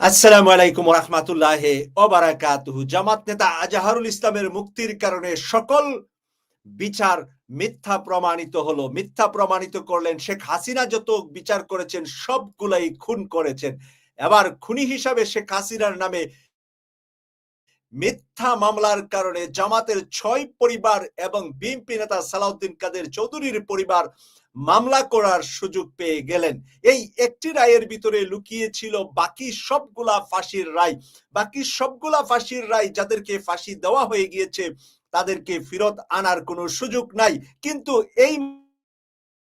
আসসালামু আলাইকুম রহমাতুল্লাহ ওবারাকাতুহু। জামাত নেতা আজাহারুল ইসলামের মুক্তির কারণে সকল বিচার মিথ্যা প্রমাণিত হলো। মিথ্যা প্রমাণিত করলেন শেখ হাসিনা, যত বিচার করেছেন সবগুলাই খুন করেছেন। এবার খুনি হিসাবে শেখ হাসিনার নামে মিথ্যা মামলার কারণে জামাতের ছয় পরিবার এবং বিএনপি নেতা সালাউদ্দিন কাদের চৌধুরীর পরিবার মামলা করার সুযোগ পেয়ে গেলেন। এই একটি রায়ের ভিতরে লুকিয়ে ছিল বাকি সবগুলা ফাঁসির রায়। বাকি সবগুলা ফাঁসির রায় যাদেরকে ফাঁসি দেওয়া হয়ে গিয়েছে, তাদেরকে ফেরত আনার কোনো সুযোগ নাই। কিন্তু এই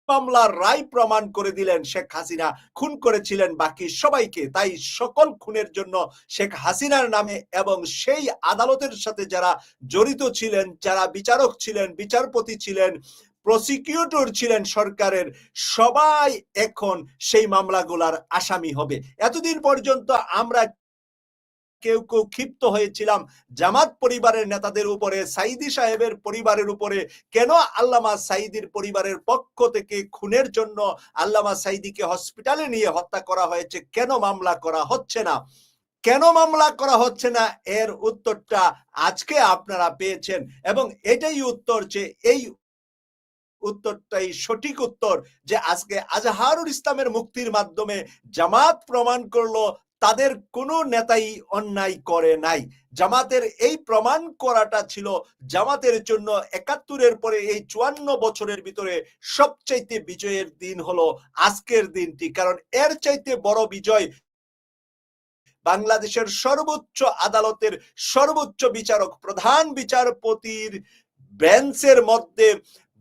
মামলার রায় প্রমাণ করে দিলেন শেখ হাসিনা। খুন করেছিলেন বাকি সবাইকে। তাই সকল খুনের জন্য শেখ হাসিনার নামে এবং সেই আদালতের সাথে যারা জড়িত ছিলেন, যারা বিচারক ছিলেন, বিচারপতি ছিলেন প্রসিকিউটর ছিলেন সরকারের, সবাই এখন সেই মামলাগুলার আসামি হবে। এতদিন পর্যন্ত আমরা কেউ কেউ ক্ষিপ্ত হয়েছিলাম। জামাত পরিবারের নেতাদের উপরে সাইদি সাহেবের পরিবারের উপরে। কেন আল্লামা সাইদির পরিবারের পক্ষ থেকে খুনের জন্য আল্লামা সাইদিকে হসপিটালে নিয়ে হত্যা করা হয়েছে? কেন মামলা করা হচ্ছে না? কেন মামলা করা হচ্ছে না? এর উত্তরটা আজকে আপনারা পেয়েছেন। এবং এটাই উত্তর যে, এই উত্তরটাই সঠিক উত্তর যে, আজকে আজহারুল ইসলামের মুক্তির মাধ্যমে জামাত প্রমাণ করল তাদের কোনো নেতাই অন্যায় করে নাই। জামাতের এই প্রমাণ করাটা ছিল জামাতের জন্য একাত্তরের পরে এই চুয়ান্ন বছরের ভিতরে সবচাইতে বিজয়ের দিন হলো আজকের দিনটি। কারণ এর চাইতে বড় বিজয় বাংলাদেশের সর্বোচ্চ আদালতের সর্বোচ্চ বিচারক, প্রধান বিচারপতির বেঞ্চের মধ্যে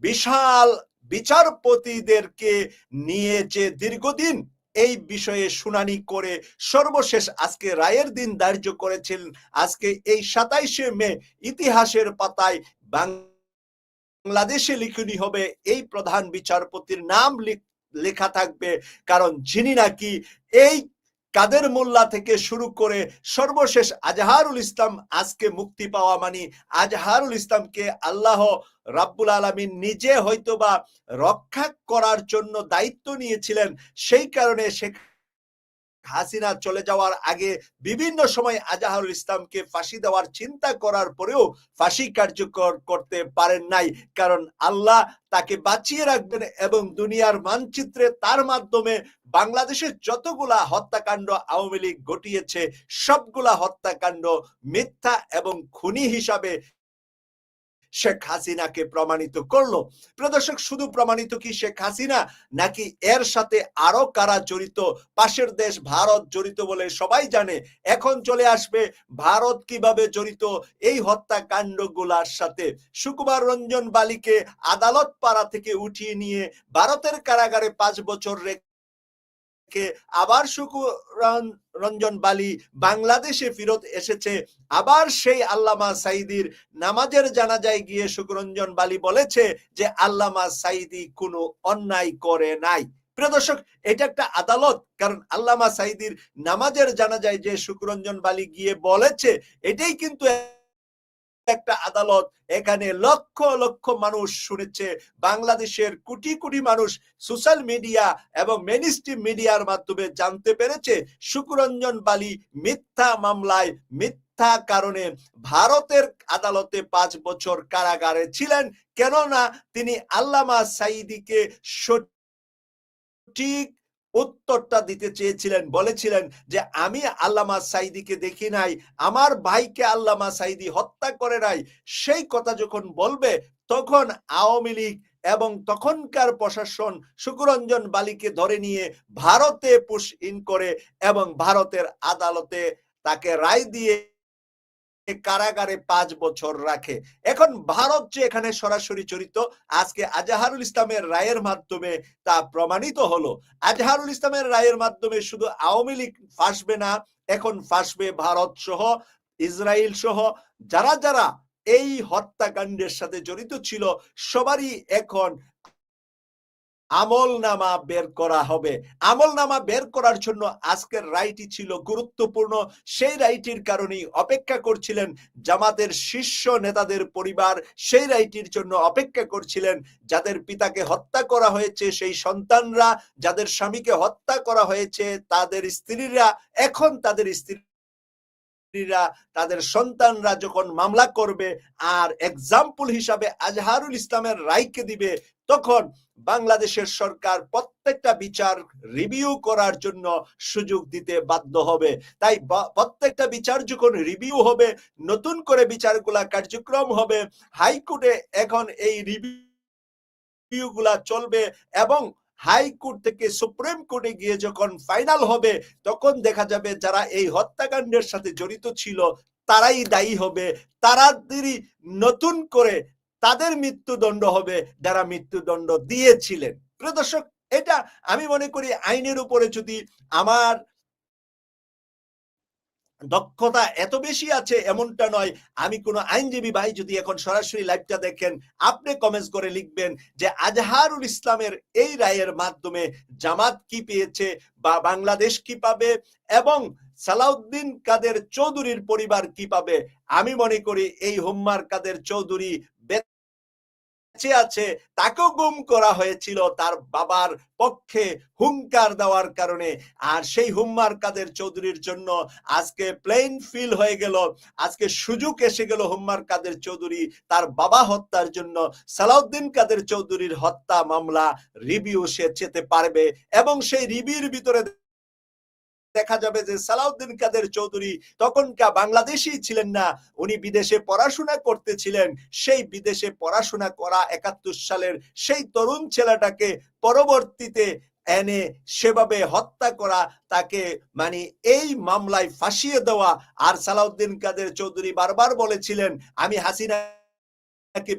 বিশাল বিচারপতিদেরকে নিয়ে যে দীর্ঘদিন এই বিষয়ে শুনানি করে সর্বশেষ আজকে রায়ের দিন ধার্য করেছিলেন আজকে এই সাতাইশে মে ইতিহাসের পাতায় বাংলাদেশে লিখুনি হবে। এই প্রধান বিচারপতির নাম লেখা থাকবে। কারণ যিনি নাকি এই কাদের মোল্লা থেকে শুরু করে সর্বশেষ আজহারুল ইসলাম আজকে মুক্তি পাওয়া মানে? আজহারুল ইসলামকে আল্লাহ রাব্বুল আলমী নিজে হয়তোবা রক্ষা করার জন্য দায়িত্ব নিয়েছিলেন, সেই কারণে শেখ হাসিনা চলে যাওয়ার আগে বিভিন্ন সময় আজাহারুল ইসলামকে ফাঁসি দেওয়ার চিন্তা করার পরেও ফাঁসি কার্যকর করতে পারেন নাই। কারণ আল্লাহ তাকে বাঁচিয়ে রাখবেন এবং দুনিয়ার মানচিত্রে তার মাধ্যমে বাংলাদেশের যতগুলা হত্যাকাণ্ড আওয়ামী লীগ ঘটিয়েছে, সবগুলা হত্যাকাণ্ড মিথ্যা এবং খুনি হিসাবে শেখ হাসিনাকে প্রমাণিত করল। প্রদর্শক শুধু প্রমাণিত কি শেখ হাসিনা, নাকি এর সাথে আরও কারা জড়িত? পাশের দেশ ভারত জড়িত বলে সবাই জানে। এখন চলে আসবে ভারত কীভাবে জড়িত? এই হত্যাকাণ্ডগুলার সাথে সুকুমার রঞ্জন বালিকে আদালত পাড়া থেকে উঠিয়ে নিয়ে ভারতের কারাগারে পাঁচ বছর রেখে থেকে আবার রঞ্জন বালি বাংলাদেশে ফিরত এসেছে। আবার সেই আল্লামা সাইদির নামাজের জানাজায় গিয়ে সুকুরঞ্জন বালি বলেছে যে, আল্লামা সাইদি কোনো অন্যায় করে নাই। প্রিয় দর্শক, এটা একটা আদালত, কারণ আল্লামা সাইদির নামাজের জানাজায় যে সুকুরঞ্জন বালি গিয়ে বলেছে, এটাই কিন্তু একটা আদালত, এখানে লক্ষ লক্ষ মানুষ শুনেছে, বাংলাদেশের কোটি কোটি মানুষ সোশ্যাল মিডিয়া এবং মেনিস্ট্রিম মিডিয়ার মাধ্যমে জানতে পেরেছে সুকুরঞ্জন বালি মিথ্যা মামলায় মিথ্যা কারণে ভারতের আদালতে পাঁচ বছর কারাগারে ছিলেন, কেননা তিনি আল্লামা সাইদিকে সঠিক উত্তরটা দিতে চেয়েছিলেন, বলেছিলেন যে, আমি আল্লামা সাইদিকে দেখি নাই, আমার ভাইকে আল্লামা সাইদি হত্যা করে নাই। সেই কথা যখন বলবে, তখন আওয়ামী লীগ এবং তখনকার প্রশাসন সুকুরঞ্জন বালিকে ধরে নিয়ে ভারতে পুশ ইন করে এবং ভারতের আদালতে তাকে রায় দিয়ে কারাগারে পাঁচ বছর রাখে। এখন ভারত যে এখানে সরাসরি চরিত, আজকে আজাহারুল ইসলামের রায়ের মাধ্যমে তা প্রমাণিত হলো। আজাহারুল ইসলামের রায়ের মাধ্যমে শুধু আওয়ামী লীগ ফাঁসবে না, এখন ফাঁসবে ভারত সহ ইসরায়েল সহ, যারা যারা এই হত্যাকাণ্ডের সাথে জড়িত ছিল, সবারই এখন আমল নামা বের করা হবে। আমল নামা বের করার জন্য আজকের রায়টি ছিল গুরুত্বপূর্ণ। সেই রায়টির কারণেই অপেক্ষা করছিলেন জামাতের শীর্ষ নেতাদের পরিবার। সেই রায়টির জন্য অপেক্ষা করছিলেন যাদের পিতাকে হত্যা করা হয়েছে, সেই সন্তানরা। যাদের স্বামীকে হত্যা করা হয়েছে, তাদের স্ত্রীরা। এখন তাদের স্ত্রী স্ত্রীরা, তাদের সন্তানরা যখন মামলা করবে, আর এক্সাম্পল হিসাবে আজহারুল ইসলামের রায়কে দিবে তখন বাংলাদেশের সরকার প্রত্যেকটা বিচার রিভিউ করার জন্য সুযোগ দিতে বাধ্য হবে। তাই প্রত্যেকটা বিচার যখন রিভিউ হবে, নতুন করে বিচারগুলা কার্যক্রম হবে, হাইকোর্টে এখন এই রিভিউ গুলা চলবে এবং হাইকোর্ট থেকে সুপ্রিম কোর্টে গিয়ে যখন ফাইনাল হবে, তখন দেখা যাবে যারা এই হত্যাকাণ্ডের সাথে জড়িত ছিল, তারাই দায়ী হবে। তারাদেরই নতুন করে তাদের মৃত্যুদণ্ড হবে যারা মৃত্যুদণ্ড দিয়েছিলেন। প্রদর্শক এটা আমি মনে করি আইনের উপরে যদি আমার দক্ষতা এত বেশি আছে এমনটা নয়, আমি কোনো আইনজীবী ভাই যদি এখন সরাসরি লাইভটা দেখেন, আপনি কমেন্টস করে লিখবেন যে আজহারুল ইসলামের এই রায়ের মাধ্যমে জামাত কি পেয়েছে বা বাংলাদেশ কি পাবে এবং সালাউদ্দিন কাদের চৌধুরীর পরিবার কি পাবে। আমি মনে করি এই হোম্মার কাদের চৌধুরী বেঁচে আছে, তাকেও গুম করা হয়েছিল, তার বাবার পক্ষে হুঙ্কার দেওয়ার কারণে। আর সেই হুম্মার কাদের চৌধুরীর জন্য আজকে প্লেন ফিল হয়ে গেল। আজকে সুযোগ এসে গেল হুম্মার কাদের চৌধুরী, তার বাবা হত্যার জন্য। সালাউদ্দিন কাদের চৌধুরীর হত্যা মামলা রিভিউ সে চেতে পারবে এবং সেই রিভিউর ভিতরে দেখা যাবে যে সালাউদ্দিন কাদের চৌধুরী তখনকার বাংলাদেশি ছিলেন না, উনি বিদেশে পড়াশোনা করতেছিলেন। সেই বিদেশে পড়াশোনা করা একাত্তর সালের সেই তরুণ ছেলেটাকে পরবর্তীতে এনে সেভাবে হত্যা করা, তাকে মানে এই মামলায় ফাঁসিয়ে দেওয়া। আর সালাউদ্দিন কাদের চৌধুরী বারবার বলেছিলেন, আমি হাসিনা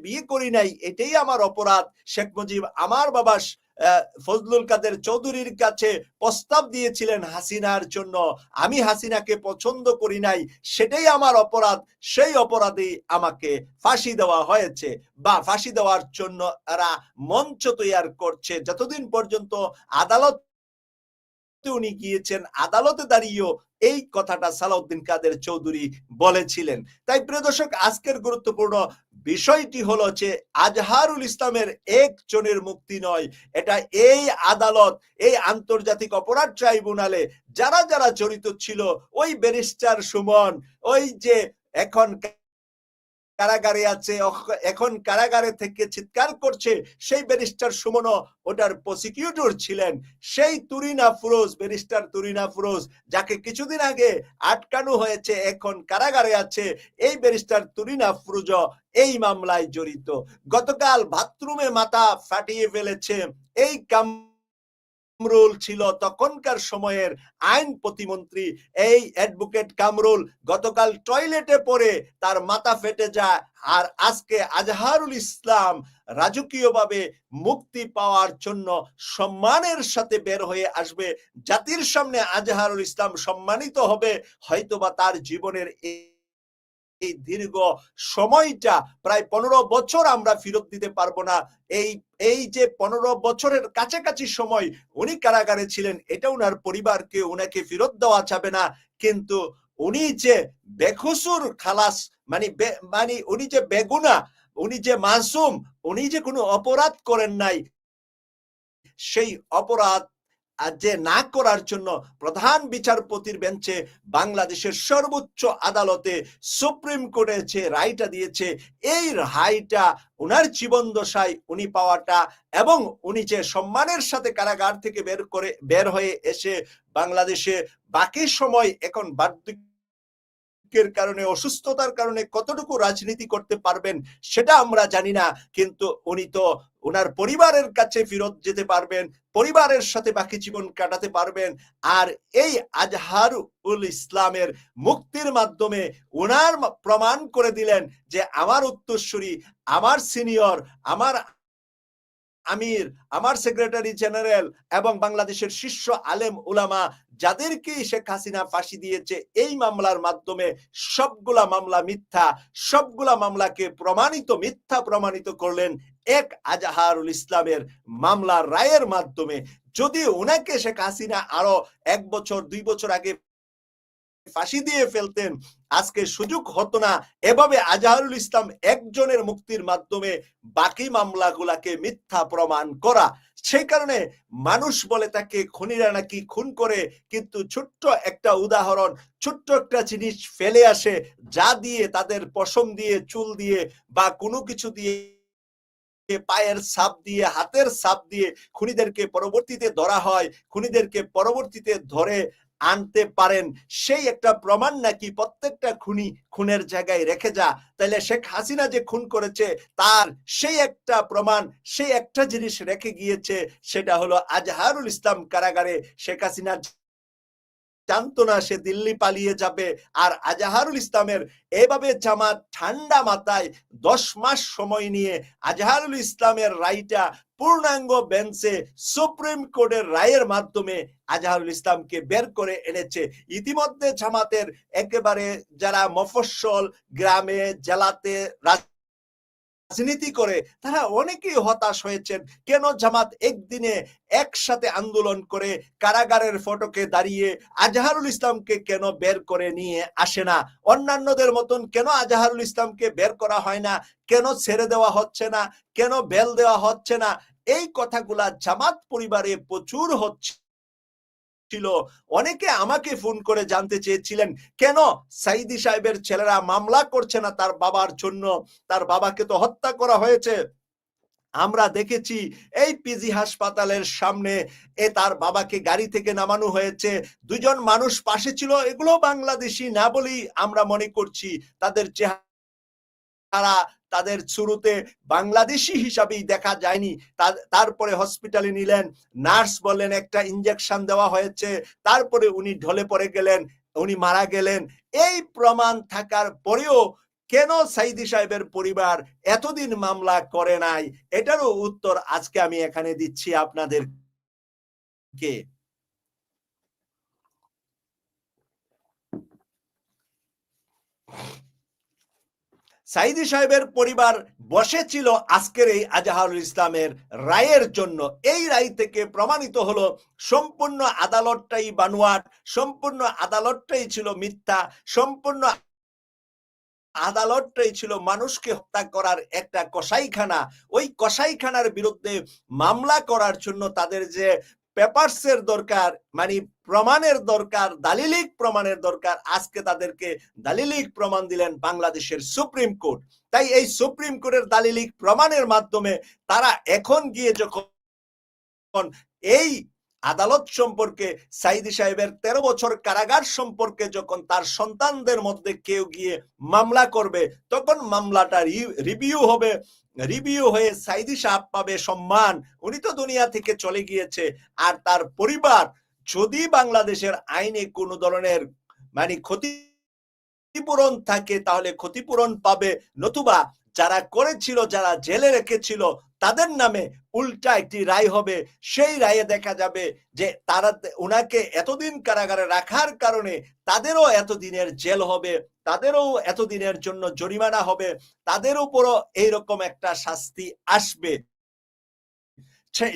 বিয়ে করি নাই, এটাই আমার অপরাধ। শেখ মুজিব আমার বাবা ফজলুল কাদের চৌধুরীর কাছে প্রস্তাব দিয়েছিলেন হাসিনার জন্য। আমি হাসিনাকে পছন্দ করি নাই, সেটাই আমার অপরাধ। সেই অপরাধেই আমাকে ফাঁসি দেওয়া হয়েছে বা ফাঁসি দেওয়ার জন্য এরা মঞ্চ তৈয়ার করছে। যতদিন পর্যন্ত আদালত উনি গিয়েছেন আদালতে দাঁড়িয়েও এই কথাটা সালাউদ্দিন কাদের চৌধুরী বলেছিলেন। তাই প্রিয় দর্শক, আজকের গুরুত্বপূর্ণ বিষয়টি হলো যে আজহারুল ইসলামের একজনের মুক্তি নয়, এটা এই আদালত, এই আন্তর্জাতিক অপরাধ ট্রাইব্যুনালে যারা যারা জড়িত ছিল, ওই ব্যারিস্টার সুমন, ওই যে এখন কারাগারে আছে এখন কারাগারে থেকে চিৎকার করছে সেই ব্যারিস্টার সুমন ওটার প্রসিকিউটর ছিলেন সেই তুরিনা ফিরোজ, ব্যারিস্টার তুরিনা ফিরোজ, যাকে কিছুদিন আগে আটকানো হয়েছে, এখন কারাগারে আছে। এই ব্যারিস্টার তুরিনা ফিরোজ এই মামলায় জড়িত। গতকাল বাথরুমে মাথা ফাটিয়ে ফেলেছে। এই কাম কামরুল ছিল তখনকার সময়ের আইন প্রতিমন্ত্রী। এই অ্যাডভোকেট কামরুল গতকাল টয়লেটে পড়ে তার মাথা ফেটে যায় আর আজকে আজহারুল ইসলাম রাজকীয়ভাবে মুক্তি পাওয়ার জন্য সম্মানের সাথে বের হয়ে আসবে। জাতির সামনে আজহারুল ইসলাম সম্মানিত হবে, হয়তোবা তার জীবনের এই দীর্ঘ সময়টা, প্রায় পনেরো বছর আমরা ফেরত দিতে পারব না। এই এই যে পনেরো বছরের কাছাকাছি সময় উনি কারাগারে ছিলেন, এটা উনার পরিবারকে উনাকে ফেরত দেওয়া যাবে না। কিন্তু উনি যে বেখসুর খালাস মানে মানে উনি যে বেগুনা, উনি যে মাসুম, উনি যে কোনো অপরাধ করেন নাই, সেই অপরাধ যে না করার জন্য প্রধান বিচারপতির বেঞ্চে বাংলাদেশের সর্বোচ্চ আদালতে সুপ্রিম কোর্টে যে রায়টা দিয়েছে, এই রায়টা উনার জীবন দশায় উনি পাওয়াটা এবং উনি যে সম্মানের সাথে কারাগার থেকে বের করে, বের হয়ে এসে বাংলাদেশে বাকি সময় এখন বার্ধক্য বার্ধক্যের কারণে, অসুস্থতার কারণে কতটুকু রাজনীতি করতে পারবেন সেটা আমরা জানি না, কিন্তু উনি তো ওনার পরিবারের কাছে ফেরত যেতে পারবেন, পরিবারের সাথে বাকি জীবন কাটাতে পারবেন। আর এই আজহারুল ইসলামের মুক্তির মাধ্যমে ওনার প্রমাণ করে দিলেন যে আমার উত্তরসূরি, আমার সিনিয়র, আমার আমির, আমার সেক্রেটারি জেনারেল এবং বাংলাদেশের শীর্ষ আলেম উলামা যাদেরকে শেখ হাসিনা ফাঁসি দিয়েছে, এই মামলার মাধ্যমে সবগুলা মামলা মিথ্যা, সবগুলা মামলাকে প্রমাণিত মিথ্যা প্রমাণিত করলেন এক আজাহারুল ইসলামের মামলার রায়ের মাধ্যমে যদি ওনাকে শেখ হাসিনা আরও এক বছর, দুই বছর আগে ফাঁসি দিয়ে ফেলতেন, আজকে সুযোগ হতো না। এভাবে আজাহারুল ইসলাম একজনের মুক্তির মাধ্যমে বাকি মামলাগুলাকে মিথ্যা প্রমাণ করা, সেই কারণে মানুষ বলে তাকে খুনিরা নাকি খুন করে, কিন্তু ছোট্ট একটা উদাহরণ, ছোট্ট একটা জিনিস ফেলে আসে, যা দিয়ে তাদের পশম দিয়ে, চুল দিয়ে বা কোনো কিছু দিয়ে পায়ের সাপ দিয়ে, হাতের সাপ দিয়ে খুনিদেরকে পরবর্তীতে ধরা হয়, খুনিদেরকে পরবর্তীতে ধরে আনতে পারেন। সেই একটা প্রমাণ নাকি প্রত্যেকটা খুনি খুনের জায়গায় রেখে যা। তাহলে শেখ হাসিনা যে খুন করেছে, তার সেই একটা প্রমাণ, সেই একটা জিনিস রেখে গিয়েছে, সেটা হলো আজহারুল ইসলাম কারাগারে শেখ হাসিনা জানতো না সে দিল্লি পালিয়ে যাবে। আর আজাহারুল ইসলামের এভাবে জামাত ঠান্ডা মাথায় দশ মাস সময় নিয়ে আজহারুল ইসলামের রায়টা পূর্ণাঙ্গ বেঞ্চে সুপ্রিম কোর্টের রায়ের মাধ্যমে আজহারুল ইসলামকে বের করে এনেছে। ইতিমধ্যে জামাতের একেবারে যারা মফস্বল, গ্রামে, জেলাতে রাজনীতি করে তারা অনেকেই হতাশ হয়েছেন। কেন জামাত একদিনে একসাথে আন্দোলন করে কারাগারের ফটকে দাঁড়িয়ে আজহারুল ইসলামকে কেন বের করে নিয়ে আসে না? অন্যান্যদের মতন কেন আজহারুল ইসলামকে বের করা হয় না? কেন ছেড়ে দেওয়া হচ্ছে না? কেন বেল দেওয়া হচ্ছে না? এই কথাগুলা জামাত পরিবারে প্রচুর হচ্ছে। ছিল। অনেকে আমাকে ফোন করে জানতে চেয়েছিলেন, কেন সাইদি সাহেবের ছেলেরা মামলা করছে না তার বাবার জন্য? তার বাবাকে তো হত্যা করা হয়েছে। আমরা দেখেছি, এই পিজি হাসপাতালের সামনে এ তার বাবাকে গাড়ি থেকে নামানো হয়েছে। দুজন মানুষ পাশে ছিল, এগুলো বাংলাদেশি না বলেই আমরা মনে করছি। তাদের চেহারা তাদের শুরুতে বাংলাদেশি হিসাবেই দেখা যায়নি। তারপরে হসপিটালে নিলেন নার্স বললেন, একটা ইঞ্জেকশন দেওয়া হয়েছে। তারপরে উনি ঢলে পড়ে গেলেন, উনি মারা গেলেন। এই প্রমাণ থাকার পরেও কেন সাইদি সাহেবের পরিবার এতদিন মামলা করে নাই? এটারও উত্তর আজকে আমি এখানে দিচ্ছি আপনাদেরকে। সাইদি সাহেবের পরিবার বসেছিল আজকের এই আজাহারুল ইসলামের রায়ের জন্য। এই রায় থেকে প্রমাণিত হলো, সম্পূর্ণ আদালতটাই বানুয়াট, সম্পূর্ণ আদালতটাই ছিল মিথ্যা, সম্পূর্ণ আদালতটাই ছিল মানুষকে হত্যা করার একটা কসাইখানা। ওই কসাইখানার বিরুদ্ধে মামলা করার জন্য তাদের যে পেপারসের দরকার মানে প্রমাণের দরকার, দালিলিক প্রমাণের দরকার। আজকে তাদেরকে দালিলিক প্রমাণ দিলেন বাংলাদেশের সুপ্রিম কোর্ট। তাই এই সুপ্রিম কোর্টের দালিলিক প্রমাণের মাধ্যমে তারা এখন গিয়ে যখন এই আদালত সম্পর্কে সাইদি সাহেবের তেরো বছর কারাগার সম্পর্কে যখন তার সন্তানদের মধ্যে কেউ গিয়ে মামলা করবে, তখন মামলাটা রিভিউ হবে। রিভিউ হয়ে সাইদি সাহেব পাবে সম্মান। উনি তো দুনিয়া থেকে চলে গিয়েছে। আর তার পরিবার যদি বাংলাদেশের আইনে কোনো ধরনের মানে ক্ষতি ক্ষতিপূরণ থাকে, তাহলে ক্ষতিপূরণ পাবে নতুবা যারা করেছিল, যারা জেলে রেখেছিল, তাদের নামে উল্টা একটি রায় হবে। সেই রায়ে দেখা যাবে যে তারা ওনাকে এতদিন কারাগারে রাখার কারণে তাদেরও এতদিনের জেল হবে, তাদেরও এতদিনের জন্য জরিমানা হবে, তাদের উপরও এইরকম একটা শাস্তি আসবে।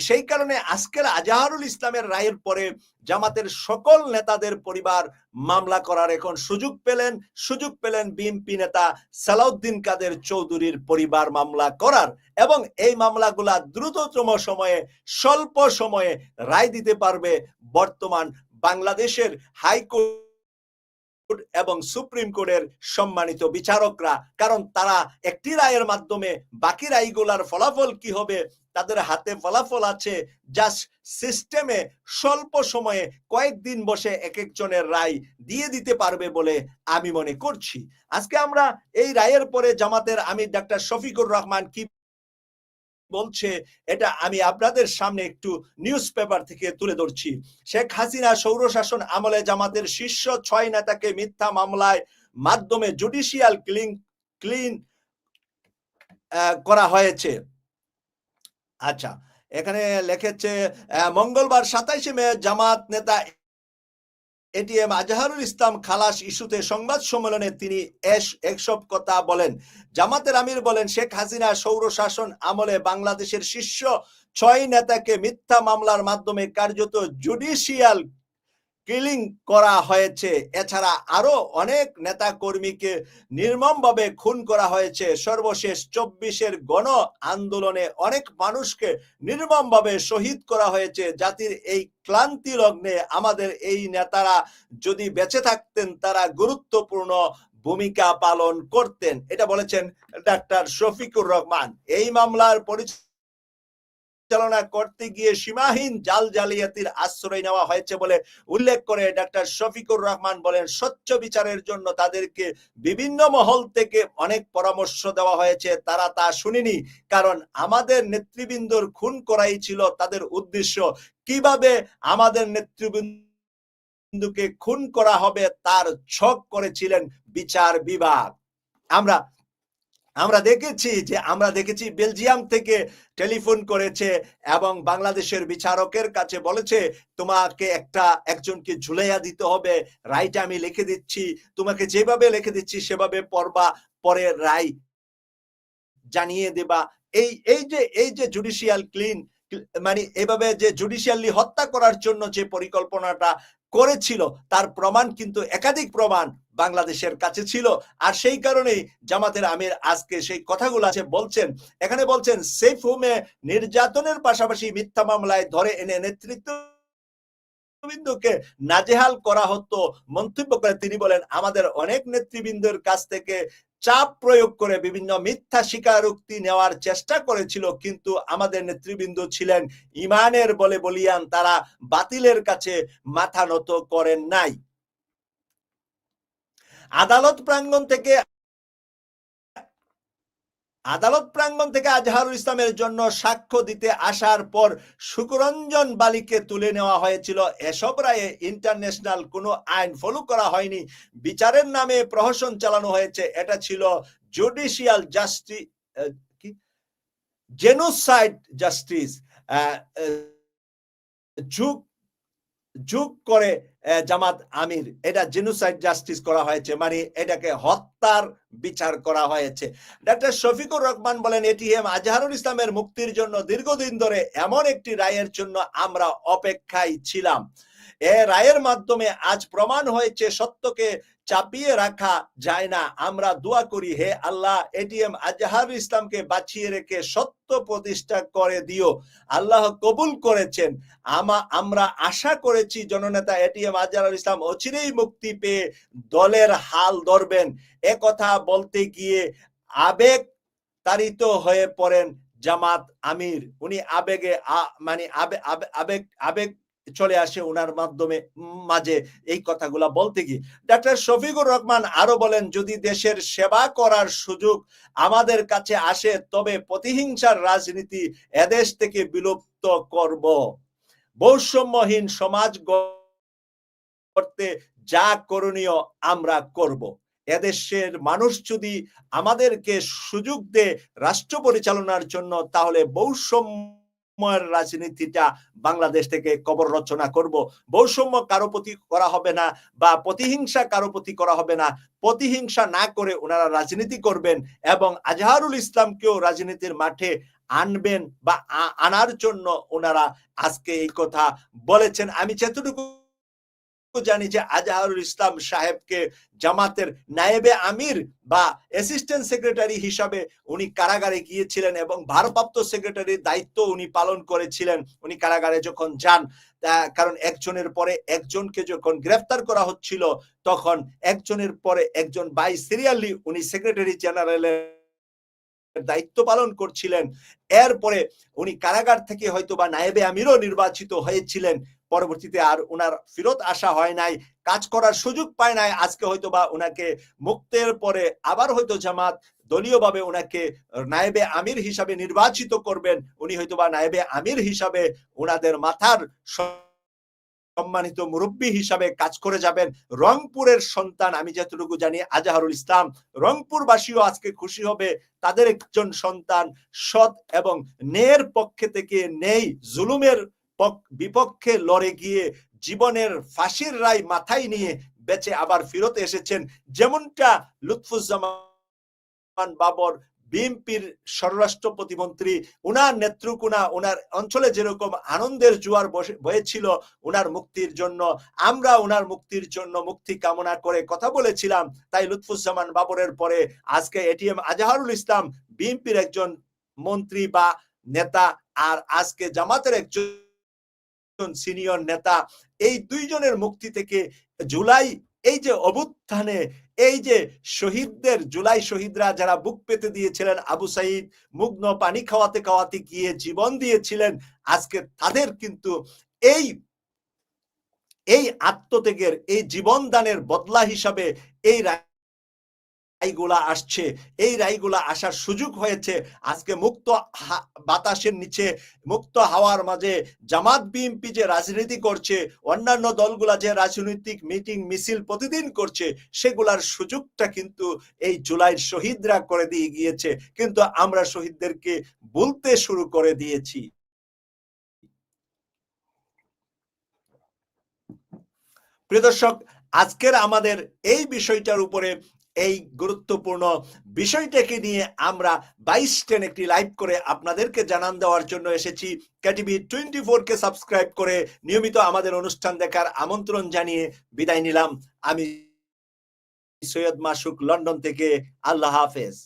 সেই কারণে আজকের আজাহারুল ইসলামের রায়ের পরে জামাতের সকল নেতাদের পরিবার মামলা করার এখন সুযোগ পেলেন। সুযোগ পেলেন বিএনপি নেতা সালাউদ্দিন কাদের চৌধুরীর পরিবার মামলা করার এবং এই মামলাগুলা দ্রুততম সময়ে, স্বল্প সময়ে রায় দিতে পারবে বর্তমান বাংলাদেশের হাইকোর্ট এবং সুপ্রিম কোর্টের সম্মানিত বিচারকরা। কারণ তারা একটি রায়ের মাধ্যমে বাকি রায়গুলার ফলাফল কি হবে, তাদের হাতে ফলাফল আছে। জাস্ট সিস্টেমে স্বল্প সময়ে কয়েকদিন বসে এক একজনের রায় দিয়ে দিতে পারবে বলে আমি মনে করছি। আজকে আমরা এই রায়ের পরে জামাতের আমি ডাক্তার শফিকুর রহমান কি বলছে, এটা আমি আপনাদের সামনে একটু নিউজ পেপার থেকে তুলে ধরছি। শেখ হাসিনা সৌর শাসন আমলে জামাতের শীর্ষ ছয় নেতাকে মিথ্যা মামলায় মাধ্যমে জুডিশিয়াল ক্লিন ক্লিন করা হয়েছে। আচ্ছা এখানে লেখেছে মঙ্গলবার সাতাইশে মে জামাত নেতা এটিএম আজহারুল ইসলাম খালাস ইস্যুতে সংবাদ সম্মেলনে তিনি এসব কথা বলেন। জামাতের আমির বলেন, শেখ হাসিনা সৌর শাসন আমলে বাংলাদেশের শীর্ষ ছয় নেতাকে মিথ্যা মামলার মাধ্যমে কার্যত জুডিশিয়াল কিলিং করা হয়েছে। এছাড়া আরও অনেক নেতা কর্মীকে নির্মমভাবে খুন করা হয়েছে। সর্বশেষ চব্বিশের গণ আন্দোলনে অনেক মানুষকে নির্মমভাবে শহীদ করা হয়েছে। জাতির এই ক্লান্তি লগ্নে আমাদের এই নেতারা যদি বেঁচে থাকতেন, তারা গুরুত্বপূর্ণ ভূমিকা পালন করতেন। এটা বলেছেন ডাক্তার শফিকুর রহমান। এই মামলার পরিচয় পরিচালনা করতে গিয়ে সীমাহীন জাল জালিয়াতির আশ্রয় নেওয়া হয়েছে বলে উল্লেখ করে ডাক্তার শফিকুর রহমান বলেন, স্বচ্ছ বিচারের জন্য তাদেরকে বিভিন্ন মহল থেকে অনেক পরামর্শ দেওয়া হয়েছে। তারা তা শুনিনি, কারণ আমাদের নেতৃবৃন্দর খুন করাই ছিল তাদের উদ্দেশ্য। কীভাবে আমাদের নেতৃবৃন্দকে খুন করা হবে তার ছক করেছিলেন বিচার বিভাগ। আমরা আমরা দেখেছি যে, আমরা দেখেছি বেলজিয়াম থেকে টেলিফোন করেছে এবং বাংলাদেশের বিচারকের কাছে বলেছে, তোমাকে একটা, একজনকে ঝুলাইয়া দিতে হবে। রায়টা আমি লিখে দিচ্ছি। তোমাকে যেভাবে লিখে দিচ্ছি, সেভাবে পড়বা, পরে রায় জানিয়ে দেবা। এই এই যে এই যে জুডিশিয়াল ক্লিন মানে এভাবে যে জুডিশিয়ালি হত্যা করার জন্য যে পরিকল্পনাটা করেছিল, তার প্রমাণ কিন্তু একাধিক প্রমাণ বাংলাদেশের কাছে ছিল। আর সেই কারণেই জামাতের আমির আজকে সেই কথাগুলো আছে, বলছেন, এখানে বলছেন, সেফ হোমে নির্যাতনের পাশাপাশি মিথ্যা মামলায় ধরে এনে নেতৃত্ব নেতৃবৃন্দকে নাজেহাল করা হতো। মন্তব্য করে তিনি বলেন, আমাদের অনেক নেতৃবৃন্দের কাছ থেকে চাপ প্রয়োগ করে বিভিন্ন মিথ্যা স্বীকারোক্তি নেওয়ার চেষ্টা করেছিল, কিন্তু আমাদের নেতৃবৃন্দ ছিলেন ইমানের বলে বলিয়ান, তারা বাতিলের কাছে মাথা নত করেন নাই। আদালত প্রাঙ্গন থেকে আদালত প্রাঙ্গণ থেকে আজহারুল ইসলামের জন্য সাক্ষ্য দিতে আসার পর সুকরঞ্জন বালিকে তুলে নেওয়া হয়েছিল। এসব রায়ে ইন্টারন্যাশনাল কোনো আইন ফলো করা হয়নি। বিচারের নামে প্রহসন চালানো হয়েছে। এটা ছিল জুডিশিয়াল জাস্টিস কি? জেনোসাইড জাস্টিস যুগ যুগ করে জামাত আমির। এটা জেনোসাইড জাস্টিস করা হয়েছে মানে এটাকে হত্যার বিচার করা হয়েছে। ডাক্তার শফিকুর রহমান বলেন, এটিএম আজহারুল ইসলামের মুক্তির জন্য দীর্ঘদিন ধরে এমন একটি রায়ের জন্য আমরা অপেক্ষায় ছিলাম। এ রায়ের মাধ্যমে আজ প্রমাণ হয়েছে সত্যকে চাপিয়ে রাখা যায় না। আমরা দোয়া করি, হে আল্লাহ এটিএম আজহার ইসলামকে বাঁচিয়ে রেখে সত্য প্রতিষ্ঠা করে দিও। আল্লাহ কবুল করেছেন। আমা, আমরা আশা করেছি জননেতা এটিএম আজহার ইসলাম অচিরেই মুক্তি পেয়ে দলের হাল ধরবেন। এ কথা বলতে গিয়ে আবেগ তারিত হয়ে পড়েন জামাত আমির। উনি আবেগে মানে আবেগ আবেগ চলে আসে ওনার মাধ্যমে মাঝে এই কথাগুলা বলতে গিয়ে। ডাক্তার শফিকুর রহমান আরও বলেন, যদি দেশের সেবা করার সুযোগ আমাদের কাছে আসে, তবে প্রতিহিংসার রাজনীতি এদেশ থেকে বিলুপ্ত করব। বৈষম্যহীন সমাজ করতে যা করণীয় আমরা করব। এদেশের মানুষ যদি আমাদেরকে সুযোগ দেয় রাষ্ট্র পরিচালনার জন্য, তাহলে বৈষম্য বৈষম্যের রাজনীতিটা বাংলাদেশ থেকে কবর রচনা করব। বৈষম্য কারও প্রতি করা হবে না বা প্রতিহিংসা কারও প্রতি করা হবে না। প্রতিহিংসা না করে ওনারা রাজনীতি করবেন এবং আজহারুল ইসলামকেও রাজনীতির মাঠে আনবেন বা আনার জন্য ওনারা আজকে এই কথা বলেছেন। আমি যতটুকু জানি যে আজহারুল ইসলাম সাহেবকে জামাতের নায়েবে আমির বা অ্যাসিস্ট্যান্ট সেক্রেটারি হিসাবে উনি কারাগারে গিয়েছিলেন এবং ভারপ্রাপ্ত সেক্রেটারির দায়িত্ব উনি পালন করেছিলেন। উনি কারাগারে যখন যান কারণ একজনের পরে একজনকে যখন গ্রেফতার করা হচ্ছিল, তখন একজনের পরে একজন বাই সিরিয়ালি উনি সেক্রেটারি জেনারেলের দায়িত্ব পালন করছিলেন। এরপরে উনি কারাগার থেকে হয়তো বা নায়েবে আমিরও নির্বাচিত হয়েছিলেন। পরবর্তীতে আর ওনার ফেরত আসা হয় নাই, কাজ করার সুযোগ পায় নাই। আজকে হয়তো বা ওনাকে মুক্তের পরে আবার হয়তো জামাত দলীয়ভাবে ওনাকে নায়েবে আমির হিসাবে নির্বাচিত করবেন। উনি হয়তো বা নায়েবে আমির হিসাবে ওনাদের মাথার সম্মানিত মুরব্বী হিসাবে কাজ করে যাবেন। রংপুরের সন্তান, আমি যতটুকু জানি, আজাহারুল ইসলাম। রংপুরবাসীও আজকে খুশি হবে। তাদের একজন সন্তান সৎ এবং ন্যায়ের পক্ষে থেকে নেই, জুলুমের বিপক্ষে লড়ে গিয়ে জীবনের ফাঁসির রায় মাথায় নিয়ে বেঁচে আবার ফিরত এসেছেন যেমনটা লুৎফুজ্জামান বাবর, বিএনপির স্বরাষ্ট্র প্রতিমন্ত্রী, উনার নেত্রকোনা, উনার অঞ্চলে যেরকম আনন্দের জোয়ার বয়েছিল উনার মুক্তির জন্য, আমরা উনার মুক্তির জন্য মুক্তি কামনা করে কথা বলেছিলাম, তাই লুৎফুজ্জামান বাবরের পরে আজকে এটিএম আজাহারুল ইসলাম বিএনপির একজন মন্ত্রী বা নেতা, আর আজকে জামাতের একজন সিনিয়র নেতা এই দুইজনের মুক্তি থেকে জুলাই, এই যে অভ্যুত্থানে, এই যে শহীদদের, জুলাই শহীদরা যারা বুক পেতে দিয়েছিলেন আবু সাইদ, মুগ্ন, পানি খাওয়াতে খাওয়াতে গিয়ে জীবন দিয়েছিলেন, আজকে তাদের কিন্তু এই এই আত্মত্যাগের, এই জীবন দানের বদলা হিসাবে এই রায়গুলা আসছে। এই রায়গুলা আসার সুযোগ হয়েছে। আজকে মুক্ত বাতাসের নিচে, মুক্ত হাওয়ার মাঝে জামাত বিএনপি যে রাজনীতি করছে, অন্যান্য দলগুলা যে রাজনৈতিক মিটিং, মিছিল প্রতিদিন করছে, সেগুলার সুযোগটা কিন্তু এই জুলাইয়ের শহীদরা করে দিয়ে গিয়েছে। কিন্তু আমরা শহীদদেরকে বলতে শুরু করে দিয়েছি। প্রিয় দর্শক, আজকের আমাদের এই বিষয়টার উপরে এই গুরুত্বপূর্ণ বিষয়টাকে নিয়ে আমরা বাইশ টেন একটি লাইভ করে আপনাদেরকে জানান দেওয়ার জন্য এসেছি। কেটিভি টোয়েন্টি ফোর কে সাবস্ক্রাইব করে নিয়মিত আমাদের অনুষ্ঠান দেখার আমন্ত্রণ জানিয়ে বিদায় নিলাম। আমি সৈয়দ মাসুক, লন্ডন থেকে। আল্লাহ হাফেজ।